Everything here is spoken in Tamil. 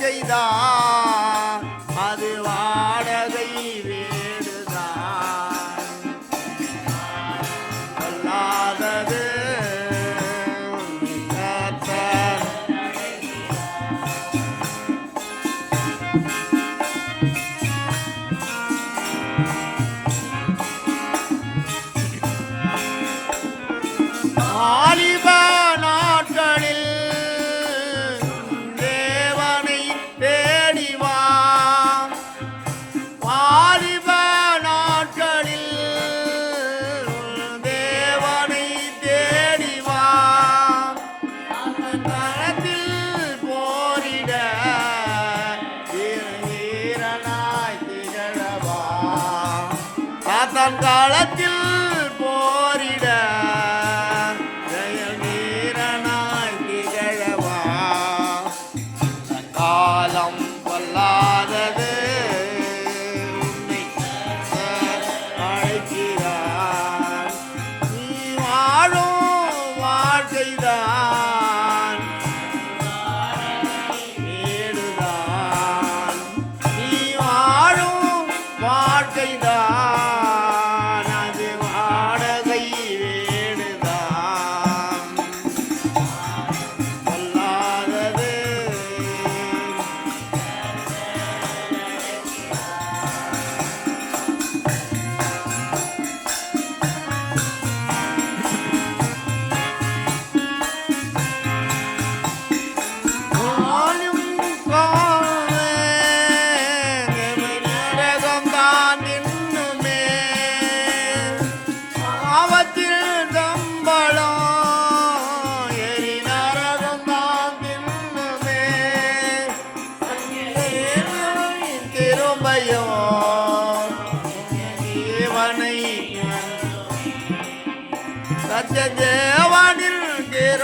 செய்தான் அது வாடகை வேடுதான். அல்லாதது ஆலி நான் காலத்தில் போரிட નહીં સત્ય જેવાનિલ ગેરો